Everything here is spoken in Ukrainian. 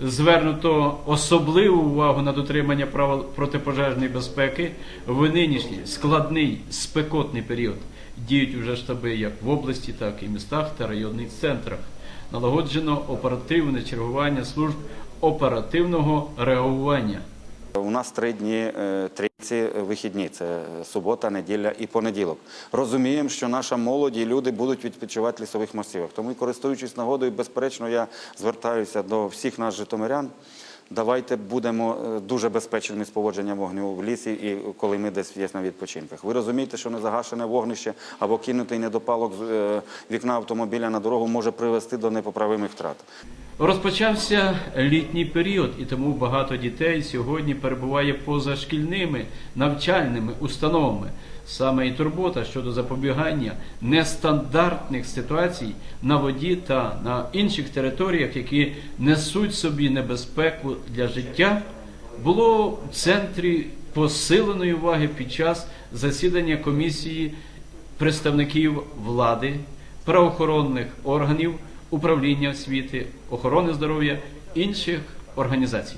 звернуто особливу увагу на дотримання правил протипожежної безпеки в нинішній складний спекотний період. Діють уже штаби як в області, так і в містах та районних центрах. Налагоджено оперативне чергування служб оперативного реагування. У нас три дні е, трійці вихідні. Це субота, неділя і понеділок. Розуміємо, що наша молодь і люди будуть відпочивати в лісових масивах. Тому, користуючись нагодою, безперечно, я звертаюся до всіх нас, житомирян. Давайте будемо е, дуже безпечними з поводженням вогню в лісі, і коли ми десь є на відпочинках. Ви розумієте, що незагашене вогнище або кинутий недопалок з е, вікна автомобіля на дорогу може привести до непоправимих втрат. Розпочався літній період, і тому багато дітей сьогодні перебуває поза шкільними навчальними установами. Саме і турбота щодо запобігання нестандартних ситуацій на воді та на інших територіях, які несуть собі небезпеку для життя, було в центрі посиленої уваги під час засідання комісії представників влади, правоохоронних органів, управління освіти, охорони здоров'я інших організацій.